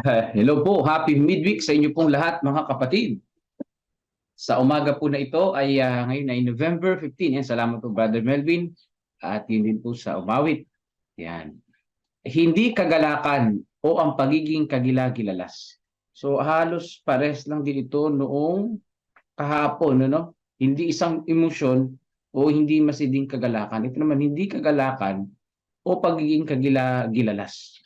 Uh, hello po, happy midweek sa inyo pong lahat mga kapatid. Sa umaga po na ito ay ah, ngayon ay November 15. Yan, salamat po Brother Melvin at yun din po sa umawit. Yan. Hindi kagalakan o ang pagiging kagilagilalas. So halos pares lang din ito noong kahapon, ano? Hindi isang emosyon o hindi masiding kagalakan. Ito naman hindi kagalakan o pagiging kagilagilalas.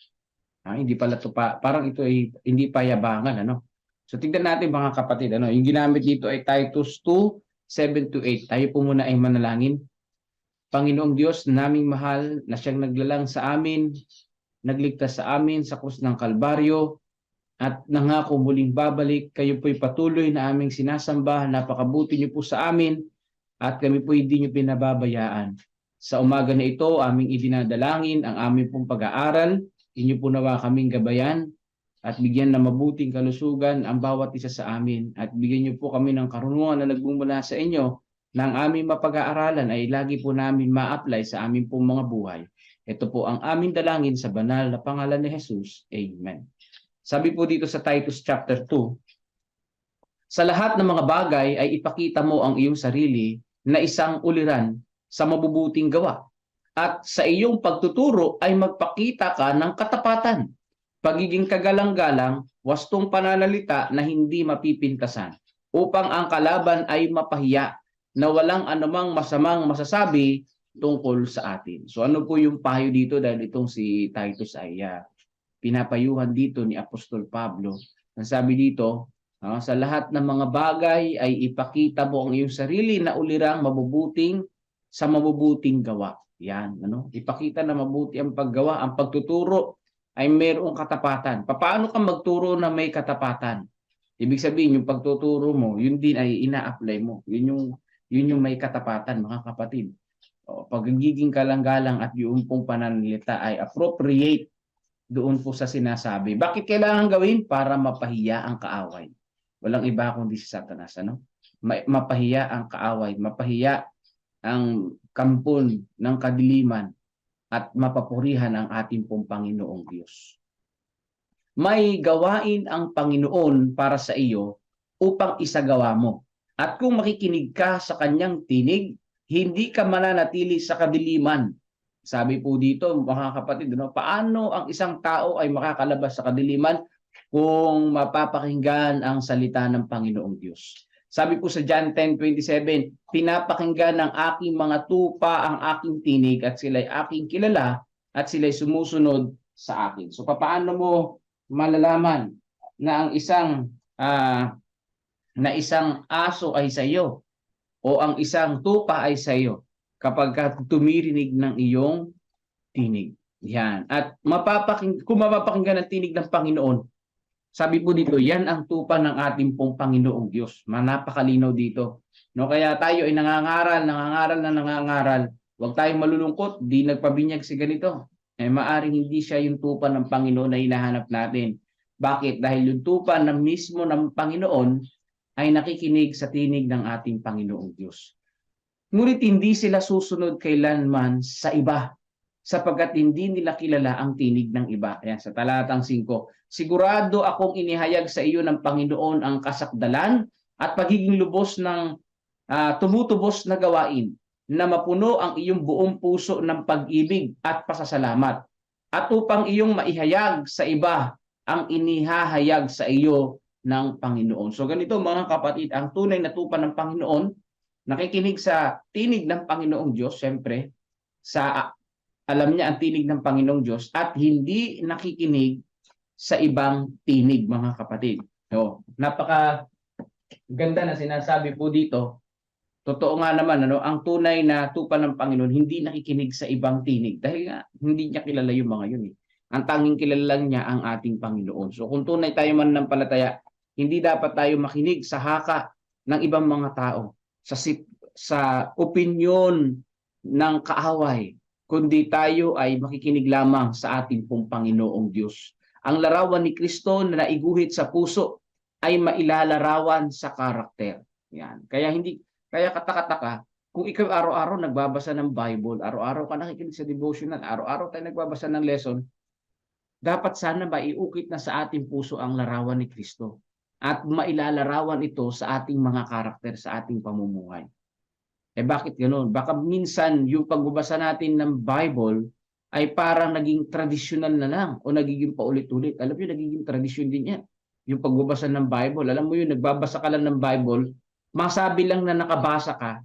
Ah, hindi pala to pa, parang ito ay hindi payabangan ano. So tignan natin mga kapatid ano, yung ginamit dito ay Titus 2 7 to 8. Tayo po muna ay manalangin. Panginoong Diyos, naming mahal na siyang naglalang sa amin, nagligtas sa amin sa krus ng Kalbaryo at nangako muling babalik. Kayo po'y patuloy na aming sinasamba. Napakabuti niyo po sa amin at kami po hindi niyo pinababayaan. Sa umaga na ito, aming idinadalangin ang aming pong pag-aaral Inyo po nawa kaming gabayan at bigyan ng mabuting kalusugan ang bawat isa sa amin at bigyan niyo po kami ng karunungan na nagmumula sa inyo na ang aming mapag-aaralan ay lagi po namin ma-apply sa aming pong mga buhay. Ito po ang aming dalangin sa banal na pangalan ni Jesus. Amen. Sabi po dito sa Titus chapter 2, sa lahat ng mga bagay ay ipakita mo ang iyong sarili na isang uliran sa mabubuting gawa at sa iyong pagtuturo ay magpakita ka ng katapatan, pagiging kagalang-galang, wastong pananalita na hindi mapipintasan, upang ang kalaban ay mapahiya na walang anumang masamang masasabi tungkol sa atin. So ano po yung payo dito dahil itong si Titus ay uh, pinapayuhan dito ni Apostol Pablo. Ang sabi dito, uh, sa lahat ng mga bagay ay ipakita mo ang iyong sarili na ulirang mabubuting sa mabubuting gawa. Yan, ano? Ipakita na mabuti ang paggawa, ang pagtuturo ay mayroong katapatan. Paano ka magturo na may katapatan? Ibig sabihin, yung pagtuturo mo, yun din ay ina-apply mo. Yun yung, yun yung may katapatan, mga kapatid. O, pagiging kalanggalang at yung pong pananalita ay appropriate doon po sa sinasabi. Bakit kailangan gawin? Para mapahiya ang kaaway. Walang iba kundi si Satanas. Ano? Mapahiya ang kaaway. Mapahiya ang kampon ng kadiliman at mapapurihan ang ating pong Panginoong Diyos. May gawain ang Panginoon para sa iyo upang isagawa mo. At kung makikinig ka sa kanyang tinig, hindi ka mananatili sa kadiliman. Sabi po dito, mga kapatid, no, paano ang isang tao ay makakalabas sa kadiliman kung mapapakinggan ang salita ng Panginoong Diyos? Sabi po sa John 10:27, pinapakinggan ng aking mga tupa ang aking tinig at sila'y aking kilala at sila'y sumusunod sa akin. So paano mo malalaman na ang isang uh, na isang aso ay sa iyo o ang isang tupa ay sa iyo kapag tumirinig ng iyong tinig. Yan. At mapapaking, kung mapapakinggan ang tinig ng Panginoon, sabi po dito, yan ang tupa ng ating pong Panginoong Diyos. Manapakalinaw dito. No, kaya tayo ay nangangaral, nangangaral na nangangaral. Huwag tayong malulungkot, di nagpabinyag si ganito. Eh, maaring hindi siya yung tupa ng Panginoon na hinahanap natin. Bakit? Dahil yung tupa ng mismo ng Panginoon ay nakikinig sa tinig ng ating Panginoong Diyos. Ngunit hindi sila susunod kailanman sa iba sapagkat hindi nila kilala ang tinig ng iba. Ayan, sa talatang 5. Sigurado akong inihayag sa iyo ng Panginoon ang kasakdalan at pagiging lubos ng uh, tumutubos na gawain na mapuno ang iyong buong puso ng pag-ibig at pasasalamat at upang iyong maihayag sa iba ang inihahayag sa iyo ng Panginoon. So ganito mga kapatid, ang tunay na tupa ng Panginoon, nakikinig sa tinig ng Panginoong Diyos, siyempre, sa alam niya ang tinig ng Panginoong Diyos at hindi nakikinig sa ibang tinig mga kapatid. So, napaka ganda na sinasabi po dito. Totoo nga naman ano, ang tunay na tupa ng Panginoon hindi nakikinig sa ibang tinig dahil nga hindi niya kilala yung mga yun eh. Ang tanging kilala lang niya ang ating Panginoon. So kung tunay tayo man ng palataya, hindi dapat tayo makinig sa haka ng ibang mga tao, sa sa opinyon ng kaaway, kundi tayo ay makikinig lamang sa ating pong Panginoong Diyos. Ang larawan ni Kristo na naiguhit sa puso ay mailalarawan sa karakter. Yan. Kaya hindi kaya katakataka kung ikaw araw-araw nagbabasa ng Bible, araw-araw ka nakikinig sa devotional, araw-araw tayo nagbabasa ng lesson, dapat sana maiukit na sa ating puso ang larawan ni Kristo at mailalarawan ito sa ating mga karakter, sa ating pamumuhay. Eh bakit ganoon? Baka minsan yung pagbabasa natin ng Bible ay parang naging traditional na lang o nagiging paulit-ulit. Alam mo, nagiging tradisyon din yan. Yung pagbabasa ng Bible. Alam mo yun, nagbabasa ka lang ng Bible, masabi lang na nakabasa ka,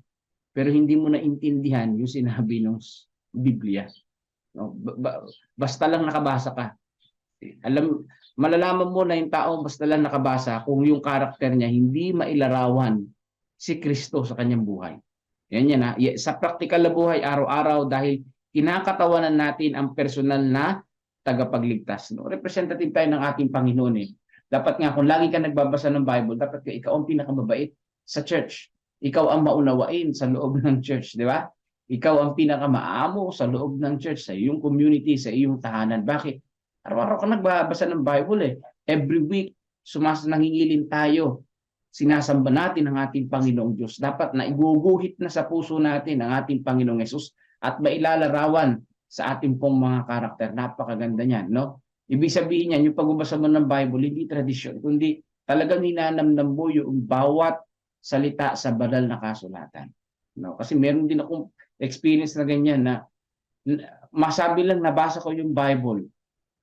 pero hindi mo naintindihan yung sinabi ng Biblia. No? Ba- ba- basta lang nakabasa ka. Alam, malalaman mo na yung tao basta lang nakabasa kung yung karakter niya hindi mailarawan si Kristo sa kanyang buhay. Yan yan ha. Sa practical na buhay, araw-araw, dahil kinakatawanan natin ang personal na tagapagligtas. No? Representative tayo ng ating Panginoon eh. Dapat nga, kung lagi ka nagbabasa ng Bible, dapat ka, ikaw ang pinakamabait sa church. Ikaw ang maunawain sa loob ng church, di ba? Ikaw ang pinakamaamo sa loob ng church, sa iyong community, sa iyong tahanan. Bakit? Araw-araw ka nagbabasa ng Bible eh. Every week, sumas nangingilin tayo. Sinasamba natin ang ating Panginoong Diyos. Dapat na iguguhit na sa puso natin ang ating Panginoong Yesus at mailalarawan sa ating pong mga karakter. Napakaganda niyan, no? Ibig sabihin niyan, yung pagbabasa mo ng Bible, hindi tradisyon, kundi talagang ninanamnam mo yung bawat salita sa banal na kasulatan. No? Kasi meron din akong experience na ganyan na- masabi lang nabasa ko yung Bible.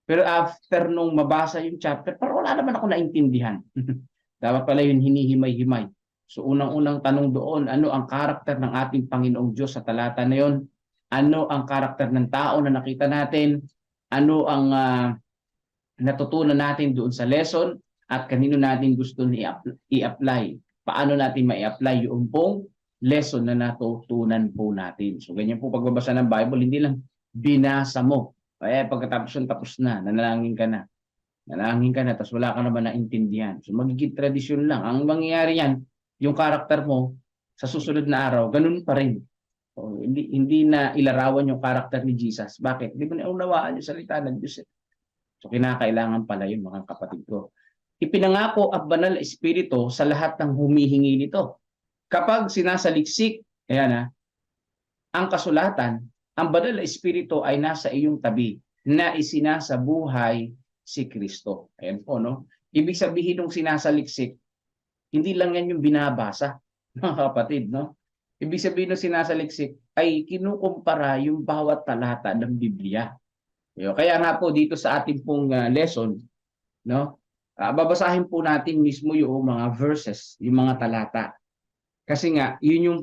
Pero after nung mabasa yung chapter, parang wala naman ako naintindihan. Dapat pala yun hinihimay-himay. So unang-unang tanong doon, ano ang karakter ng ating Panginoong Diyos sa talata na yon? Ano ang karakter ng tao na nakita natin? Ano ang ah, natutunan natin doon sa lesson? At kanino natin gusto i-apply? Paano natin ma-apply yung pong lesson na natutunan po natin? So ganyan po pagbabasa ng Bible, hindi lang binasa mo. Kaya pagkatapos yun, tapos na, nanalangin ka na. Nanalangin ka na, tapos wala ka naman naintindihan. So magiging tradisyon lang. Ang mangyayari yan, yung karakter mo, sa susunod na araw, ganun pa rin. O, hindi, hindi na ilarawan yung karakter ni Jesus. Bakit? Hindi mo na unawaan yung salita ng Diyos. eh. So kinakailangan pala yun mga kapatid ko. Ipinangako ang banal na espiritu sa lahat ng humihingi nito. Kapag sinasaliksik, ayan ha, ang kasulatan, ang banal na espiritu ay nasa iyong tabi na isinasabuhay si Kristo. Ayan po, no? Ibig sabihin ng sinasaliksik, hindi lang yan yung binabasa, mga kapatid, no? Ibig sabihin ng sinasaliksik ay kinukumpara yung bawat talata ng Biblia. Kaya nga po dito sa ating pong ah, lesson, no? ah, babasahin po natin mismo yung mga verses, yung mga talata. Kasi nga, yun yung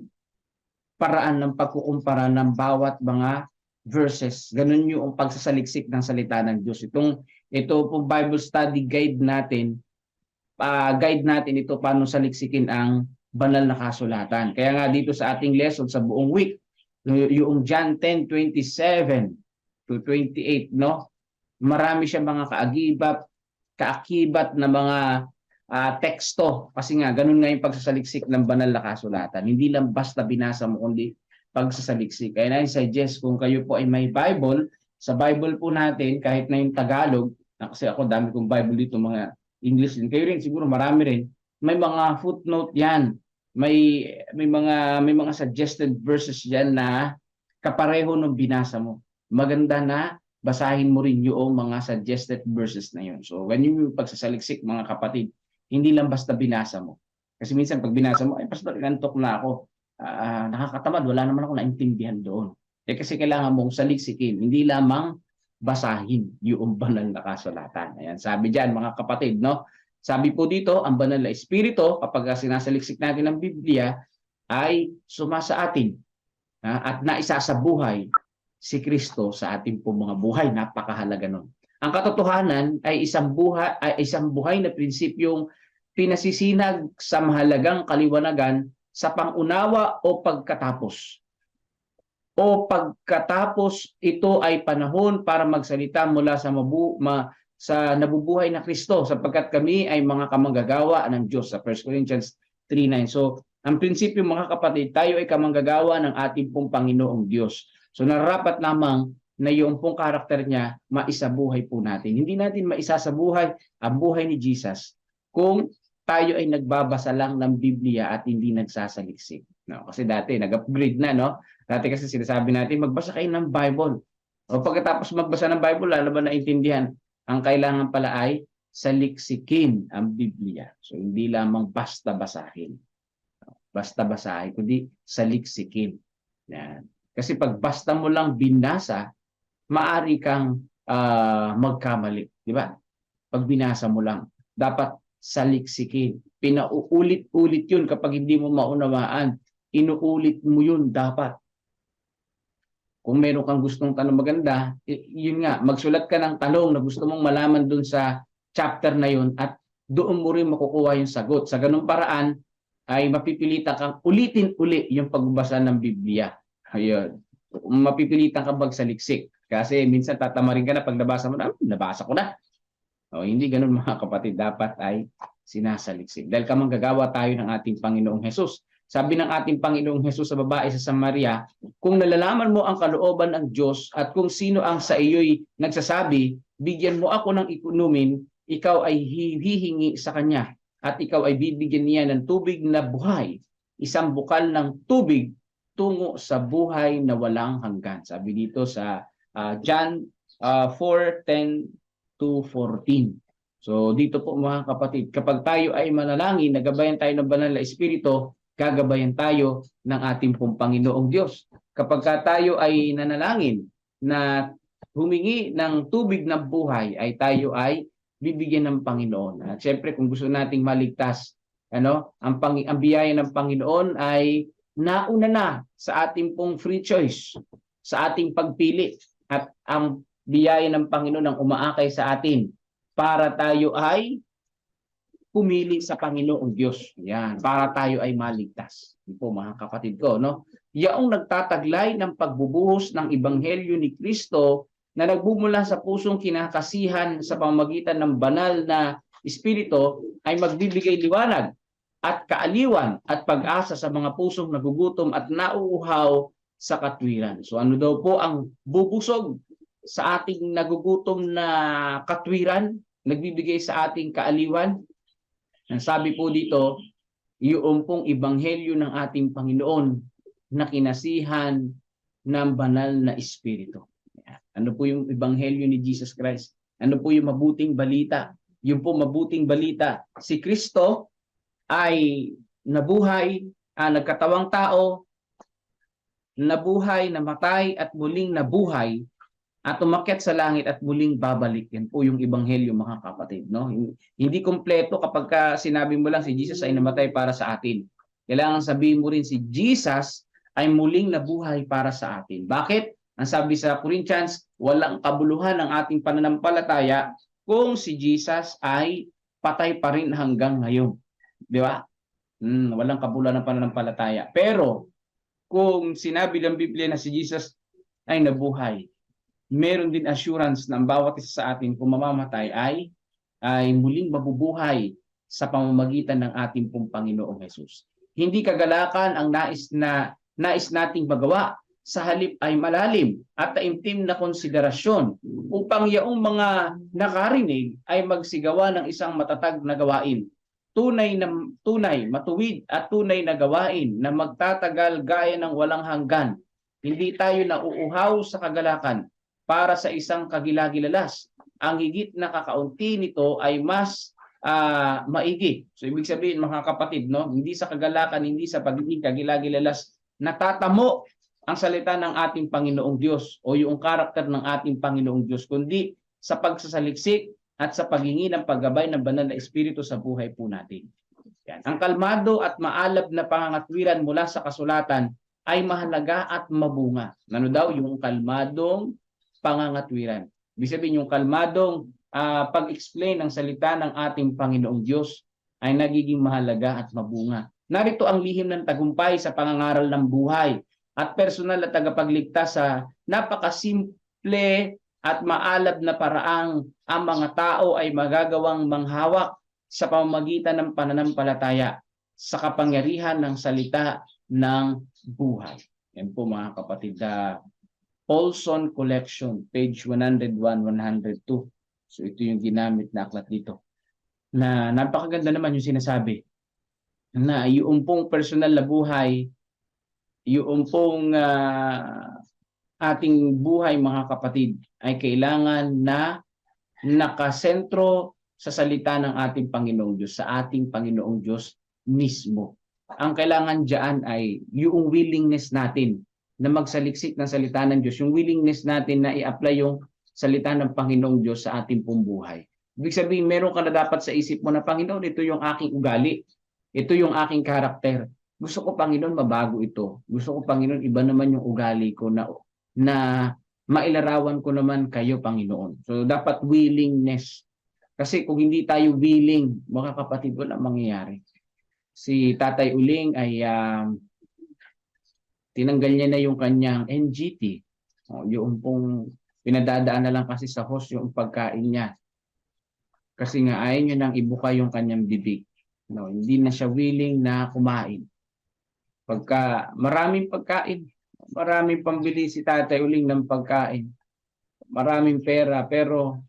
paraan ng pagkukumpara ng bawat mga verses. Ganun yung pagsasaliksik ng salita ng Diyos. Itong ito po Bible study guide natin, ah, guide natin ito paano saliksikin ang banal na kasulatan. Kaya nga dito sa ating lesson sa buong week, yung John 10:27 to 28, no? Marami siya mga kaagibat, kaakibat na mga ah, teksto kasi nga ganun nga yung pagsasaliksik ng banal na kasulatan. Hindi lang basta binasa mo kundi pagsasaliksik. Kaya na suggest kung kayo po ay may Bible, sa Bible po natin kahit na yung Tagalog, na kasi ako dami kong Bible dito mga English din. Kayo rin siguro marami rin. May mga footnote 'yan. May may mga may mga suggested verses diyan na kapareho ng binasa mo. Maganda na basahin mo rin yung mga suggested verses na yun. So, ganyan yung pagsasaliksik mga kapatid. Hindi lang basta binasa mo. Kasi minsan pag binasa mo, ay pastor, inantok na ako. Ah, nakakatamad, wala naman ako naintindihan doon. Eh kasi kailangan mong saliksikin, hindi lamang basahin yung banal na kasulatan. Ayan, sabi diyan mga kapatid, no? Sabi po dito, ang banal na espiritu kapag sinasaliksik natin ang Biblia ay sumasa atin ha, at naisasabuhay si Kristo sa ating po mga buhay. Napakahalaga nun. Ang katotohanan ay isang buhay ay isang buhay na prinsipyong pinasisinag sa mahalagang kaliwanagan sa pangunawa o pagkatapos. O pagkatapos ito ay panahon para magsalita mula sa mabu ma, sa nabubuhay na Kristo sapagkat kami ay mga kamanggagawa ng Diyos sa 1 Corinthians 3:9. So, ang prinsipyo mga kapatid, tayo ay kamanggagawa ng ating pong Panginoong Diyos. So nararapat lamang na yung pong karakter niya maisabuhay po natin. Hindi natin maisasabuhay ang buhay ni Jesus kung tayo ay nagbabasa lang ng Biblia at hindi nagsasaliksik. No? Kasi dati nag-upgrade na, no? Dati kasi sinasabi natin, magbasa kayo ng Bible. O pagkatapos magbasa ng Bible, lalo ba naintindihan? Ang kailangan pala ay saliksikin ang Biblia. So hindi lamang basta basahin. Basta basahin, kundi saliksikin. Yan. Kasi pag basta mo lang binasa, maari kang ah, magkamali. Di ba? Pag binasa mo lang. Dapat saliksikin. Pinauulit-ulit yun kapag hindi mo maunawaan. Inuulit mo yun dapat. Kung meron kang gustong tanong maganda, yun nga, magsulat ka ng tanong na gusto mong malaman dun sa chapter na yun at doon mo rin makukuha yung sagot. Sa ganung paraan, ay mapipilitan kang ulitin uli yung pagbabasa ng Biblia. Ayun. Mapipilitan kang magsaliksik. Kasi minsan tatamarin ka na pag nabasa mo na, "Ah, nabasa ko na. O, hindi ganun mga kapatid. Dapat ay sinasaliksik. Dahil kamang gagawa tayo ng ating Panginoong Hesus. Sabi ng ating Panginoong Hesus sa babae sa Samaria, kung nalalaman mo ang kalooban ng Diyos at kung sino ang sa iyo'y nagsasabi, bigyan mo ako ng ikunumin, ikaw ay hi- hihingi sa kanya at ikaw ay bibigyan niya ng tubig na buhay, isang bukal ng tubig tungo sa buhay na walang hanggan. Sabi dito sa ah, John ah, 4:10 to 14. So dito po mga kapatid, kapag tayo ay manalangin, nagabayan tayo ng banal na espiritu, gagabayan tayo ng ating pong Panginoong Diyos. Kapag ka tayo ay nanalangin na humingi ng tubig ng buhay, ay tayo ay bibigyan ng Panginoon. At syempre kung gusto nating maligtas, ano, ang pang ang biyaya ng Panginoon ay nauna na sa ating pong free choice, sa ating pagpili at ang biyaya ng Panginoon ang umaakay sa atin para tayo ay pumili sa Panginoong Diyos. Yan, para tayo ay maligtas. Yun po mga kapatid ko, no? Yaong nagtataglay ng pagbubuhos ng ebanghelyo ni Kristo na nagbumula sa pusong kinakasihan sa pamamagitan ng banal na espiritu ay magbibigay liwanag at kaaliwan at pag-asa sa mga pusong nagugutom at nauuhaw sa katwiran. So ano daw po ang bubusog sa ating nagugutom na katwiran, nagbibigay sa ating kaaliwan? Ang sabi po dito, yung pong ibanghelyo ng ating Panginoon na kinasihan ng banal na espiritu. Ano po yung ebanghelyo ni Jesus Christ? Ano po yung mabuting balita? Yung po mabuting balita, si Kristo ay nabuhay, ah, nagkatawang tao, nabuhay, namatay at muling nabuhay at umakyat sa langit at muling babalik. Yan po yung ebanghelyo mga kapatid. No? Hindi kompleto kapag ka sinabi mo lang si Jesus ay namatay para sa atin. Kailangan sabihin mo rin si Jesus ay muling nabuhay para sa atin. Bakit? Ang sabi sa Corinthians, walang kabuluhan ng ating pananampalataya kung si Jesus ay patay pa rin hanggang ngayon. Di ba? Hmm, walang kabuluhan ng pananampalataya. Pero kung sinabi ng Biblia na si Jesus ay nabuhay, meron din assurance ng bawat isa sa atin kung mamamatay ay ay muling mabubuhay sa pamamagitan ng ating pong Panginoong Hesus. Hindi kagalakan ang nais na nais nating magawa sa halip ay malalim at taimtim na konsiderasyon upang yaong mga nakarinig ay magsigawa ng isang matatag na gawain. Tunay na tunay, matuwid at tunay na gawain na magtatagal gaya ng walang hanggan. Hindi tayo nauuhaw sa kagalakan para sa isang kagilagilalas. Ang higit na kakaunti nito ay mas ah, maigi. So ibig sabihin mga kapatid, no, hindi sa kagalakan, hindi sa pagiging kagilagilalas, natatamo ang salita ng ating Panginoong Diyos o yung karakter ng ating Panginoong Diyos, kundi sa pagsasaliksik at sa paghingi ng paggabay ng banal na espiritu sa buhay po natin. Yan. Ang kalmado at maalab na pangangatwiran mula sa kasulatan ay mahalaga at mabunga. Ano daw yung kalmadong pangangatwiran? Ibig sabihin yung kalmadong ah, pag-explain ng salita ng ating Panginoong Diyos ay nagiging mahalaga at mabunga. Narito ang lihim ng tagumpay sa pangangaral ng buhay at personal na tagapagligtas sa napakasimple at maalab na paraang ang mga tao ay magagawang manghawak sa pamamagitan ng pananampalataya sa kapangyarihan ng salita ng buhay. Yan po mga kapatid. The Paulson Collection, page 101-102. So ito yung ginamit na aklat dito. Na napakaganda naman yung sinasabi na yung pong personal na buhay, yung pong ah, ating buhay mga kapatid ay kailangan na nakasentro sa salita ng ating Panginoong Diyos, sa ating Panginoong Diyos mismo. Ang kailangan diyan ay yung willingness natin na magsaliksik ng salita ng Diyos, yung willingness natin na i-apply yung salita ng Panginoong Diyos sa ating pong. Ibig sabihin, meron ka na dapat sa isip mo na, Panginoon, ito yung aking ugali. Ito yung aking karakter. Gusto ko, Panginoon, mabago ito. Gusto ko, Panginoon, iba naman yung ugali ko na, na mailarawan ko naman kayo, Panginoon. So, dapat willingness. Kasi kung hindi tayo willing, mga kapatid, wala mangyayari. Si Tatay Uling ay um, tinanggal niya na yung kanyang NGT. O, yung pong pinadadaan na lang kasi sa host yung pagkain niya. Kasi nga ayaw niya nang ibuka yung kanyang bibig. No, hindi na siya willing na kumain. Pagka maraming pagkain, maraming pambili si Tatay Uling ng pagkain. Maraming pera pero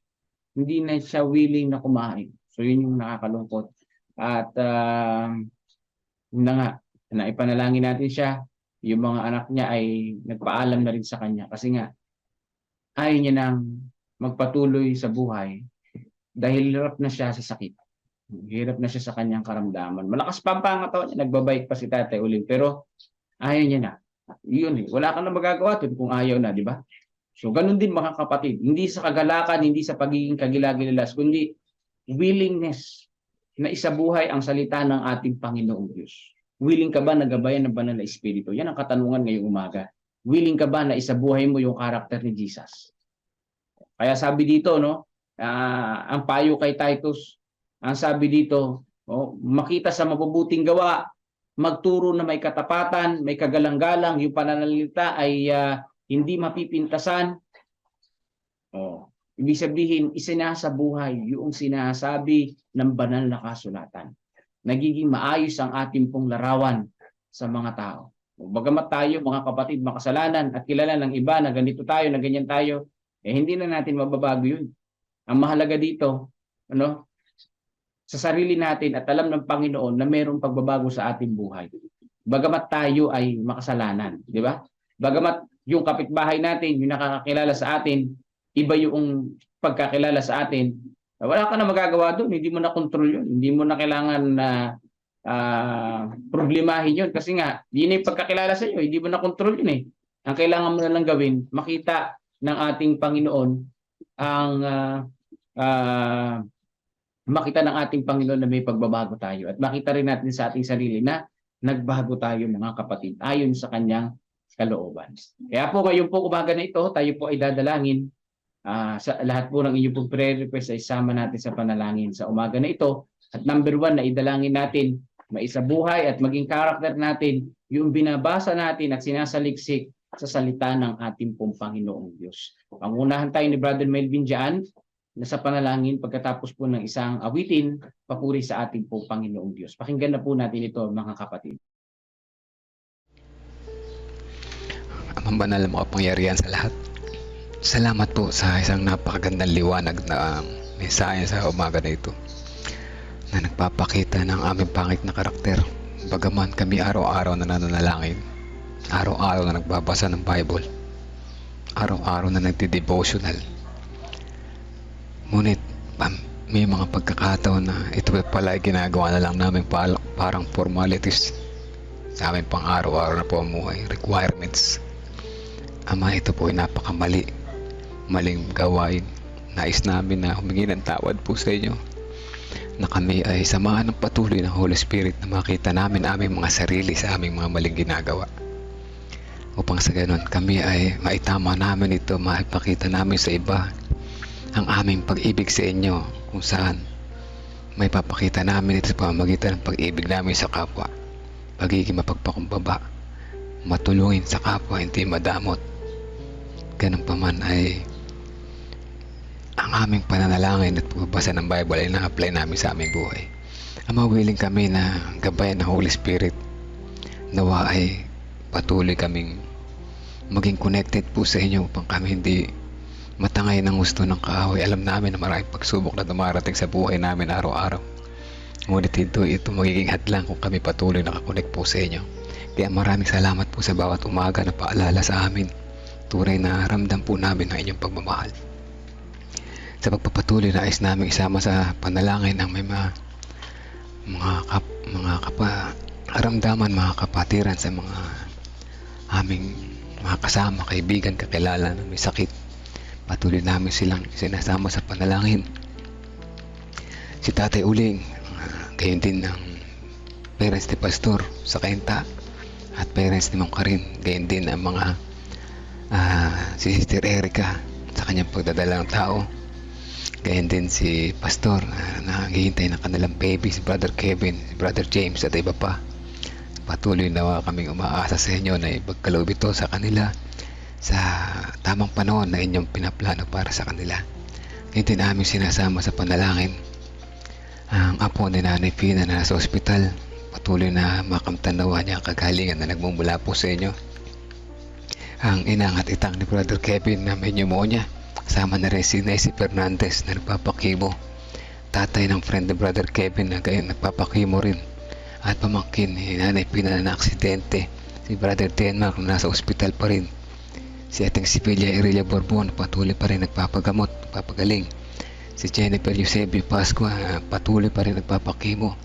hindi na siya willing na kumain. So yun yung nakakalungkot. At uh, na nga, naipanalangin natin siya. Yung mga anak niya ay nagpaalam na rin sa kanya kasi nga ayaw niya nang magpatuloy sa buhay dahil hirap na siya sa sakit. Hirap na siya sa kanyang karamdaman. Malakas pa ang pangatawan niya, nagbabike pa si tatay uling pero ayaw niya na. Yun eh, wala ka na magagawa dun kung ayaw na, di ba? So ganun din mga kapatid, hindi sa kagalakan, hindi sa pagiging kagilagilas, kundi willingness na isabuhay ang salita ng ating Panginoong Diyos. Willing ka ba na gabayan ng banal na espiritu? Yan ang katanungan ngayong umaga. Willing ka ba na isabuhay mo yung karakter ni Jesus? Kaya sabi dito, no, ah, ang payo kay Titus, ang sabi dito, oh, makita sa mabubuting gawa, magturo na may katapatan, may kagalang-galang, yung pananalita ay ah, hindi mapipintasan. Oh, ibig sabihin, isinasabuhay yung sinasabi ng banal na kasulatan. Nagiging maayos ang ating pong larawan sa mga tao. Bagamat tayo, mga kapatid, makasalanan at kilala ng iba na ganito tayo, na ganyan tayo, eh hindi na natin mababago yun. Ang mahalaga dito, ano, sa sarili natin at alam ng Panginoon na mayroong pagbabago sa ating buhay. Bagamat tayo ay makasalanan, di ba? Bagamat yung kapitbahay natin, yung nakakakilala sa atin, iba yung pagkakilala sa atin, wala ka na magagawa doon, hindi mo na control yun, hindi mo na kailangan na ah, problemahin yun. Kasi nga, yun yung pagkakilala sa iyo, hindi mo na control yun eh. Ang kailangan mo na lang gawin, makita ng ating Panginoon ang ah, ah, makita ng ating Panginoon na may pagbabago tayo. At makita rin natin sa ating sarili na nagbago tayo mga kapatid ayon sa kanyang kalooban. Kaya po ngayon po umaga na ito, tayo po ay dadalangin Ah, sa lahat po ng inyong prayer request ay sama natin sa panalangin sa umaga na ito. At number one na idalangin natin, maisabuhay at maging karakter natin yung binabasa natin at sinasaliksik sa salita ng ating pong Panginoong Diyos. Pangunahan tayo ni Brother Melvin dyan na sa panalangin pagkatapos po ng isang awitin, papuri sa ating pong Panginoong Diyos. Pakinggan na po natin ito mga kapatid. Amang banal na makapangyarihan sa lahat. Salamat po sa isang napakagandang liwanag na um, mensahe sa umaga na ito na nagpapakita ng aming pangit na karakter. Bagaman kami araw-araw na nananalangin, araw-araw na nagbabasa ng Bible, araw-araw na nagdi-devotional. Ngunit um, may mga pagkakataon na ito pala ay ginagawa na lang namin parang formalities sa aming pang araw-araw na pamumuhay, requirements. Ama, ito po ay napakamali. Maling gawain. Nais namin na humingi ng tawad po sa inyo na kami ay samahan ng patuloy ng Holy Spirit na makita namin aming mga sarili sa aming mga maling ginagawa. Upang sa ganon, kami ay maitama namin ito, maipakita namin sa iba ang aming pag-ibig sa inyo kung saan may papakita namin ito sa pamamagitan ng pag-ibig namin sa kapwa, pagiging mapagpakumbaba, matulungin sa kapwa, hindi madamot. Ganun pa man ay ang aming pananalangin at pagbabasa ng Bible ay na-apply namin sa aming buhay. Ang mawiling kami na gabayan ng Holy Spirit nawa ay patuloy kaming maging connected po sa inyo upang kami hindi matangay ng gusto ng kaaway. Alam namin na maraming pagsubok na dumarating sa buhay namin araw-araw. Ngunit ito, ito magiging hadlang kung kami patuloy nakakonect po sa inyo. Kaya maraming salamat po sa bawat umaga na paalala sa amin. Tunay na ramdam po namin ang inyong pagmamahal. Sa pagpapatuloy na is namin isama sa panalangin ang may mga mga kap, mga kapa mga kapatiran sa mga aming mga kasama, kaibigan, kakilala na may sakit. Patuloy namin silang sinasama sa panalangin. Si Tatay Uling, gayon din ang parents ni Pastor sa Kainta at parents ni Ma'am Karin, gayon din ang mga ah, si Sister Erica sa kanyang pagdadala ng tao. Gayon din si Pastor na naghihintay ng kanilang baby, si Brother Kevin, si Brother James at iba pa. Patuloy na kaming umaasa sa inyo na ipagkaloob ito sa kanila sa tamang panahon na inyong pinaplano para sa kanila. Ngayon din aming sinasama sa panalangin ang apo ni Nanay Pina na nasa ospital. Patuloy na makamtanawa niya ang kagalingan na nagmumula po sa inyo. Ang inang at itang ni Brother Kevin na may pneumonia. Kasama na rin si Nancy Fernandez na nagpapakimo. Tatay ng friend ni Brother Kevin na gayon nagpapakimo rin. At pamangkin ni Nanay Pina na aksidente. Si Brother Denmark na nasa ospital pa rin. Si ating Sipilia Irelia Borbon patuloy pa rin nagpapagamot, nagpapagaling. Si Jennifer Eusebio Pascua patuloy pa rin nagpapakimo.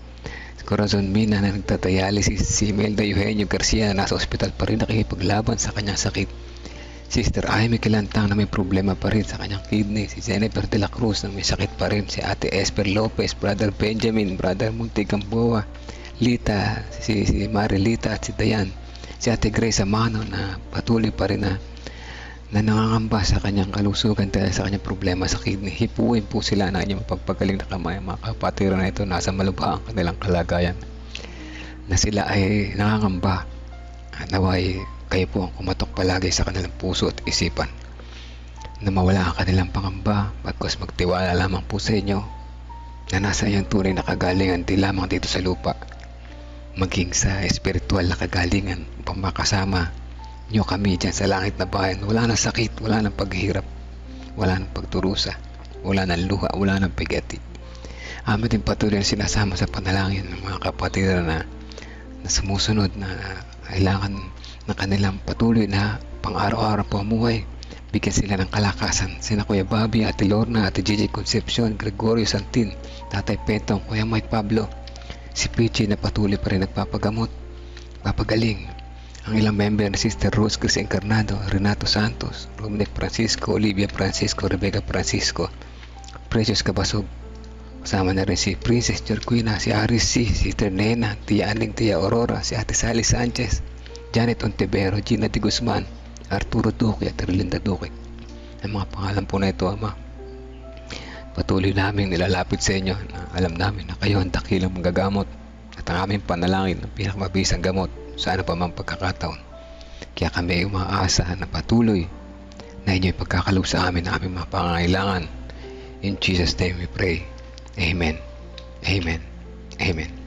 Si Corazon Mina na nagtadialysis. Si Imelda Eugenio Garcia na nasa ospital pa rin nakikipaglaban sa kanyang sakit. Sister Amy Kilantang na may problema pa rin sa kanyang kidney. Si Jennifer De La Cruz na may sakit pa rin. Si Ate Esper Lopez, Brother Benjamin, Brother Muntigamboa, Lita, si, si Marilita at si Dayan. Si Ate Grace Amano na patuloy pa rin na na nangangamba sa kanyang kalusugan dahil sa kanyang problema sa kidney. Hipuin po sila na inyong pagpagaling na kamay. Mga kapatiran na ito nasa malubha ang kanilang kalagayan. Na sila ay nangangamba. Naway kayo po ang kumatok palagi sa kanilang puso at isipan. Na mawala ang kanilang pangamba pagkos magtiwala lamang po sa inyo na nasa iyong tunay na kagalingan di lamang dito sa lupa maging sa espiritual na kagalingan upang makasama nyo kami dyan sa langit na bayan. Wala nang sakit, wala nang paghihirap, wala nang pagturusa, wala nang luha, wala nang pagati. Amin din patuloy na sinasama sa panalangin ng mga kapatid na, na sumusunod na kailangan ng kanilang patuloy na pang-araw-araw pamuhay. Bigyan sila ng kalakasan. Sina Kuya Bobby, Ate Lorna, Ate Gigi Concepcion, Gregorio Santin, Tatay Petong, Kuya Mike Pablo, si Pichi na patuloy pa rin nagpapagamot, papagaling, ang ilang member na Sister Rose Chris Encarnado, Renato Santos, Romnick Francisco, Olivia Francisco, Rebecca Francisco, Precious Cabasog. Kasama na rin si Princess Jorquina, si Aris C, si Ternena, Tia Aning Tia Aurora, si Ate Sally Sanchez, Janet Ontivero, Gina de Guzman, Arturo Duque at Erlinda Duque. Ang mga pangalan po na ito, Ama, patuloy namin nilalapit sa inyo na alam namin na kayo ang dakilang magagamot at ang aming panalangin ng pinakamabisang gamot sa ano pa mang pagkakataon. Kaya kami ay umaasa na patuloy na inyo'y pagkakalob sa amin ng aming mga pangangailangan. In Jesus' name we pray. Amen. Amen. Amen.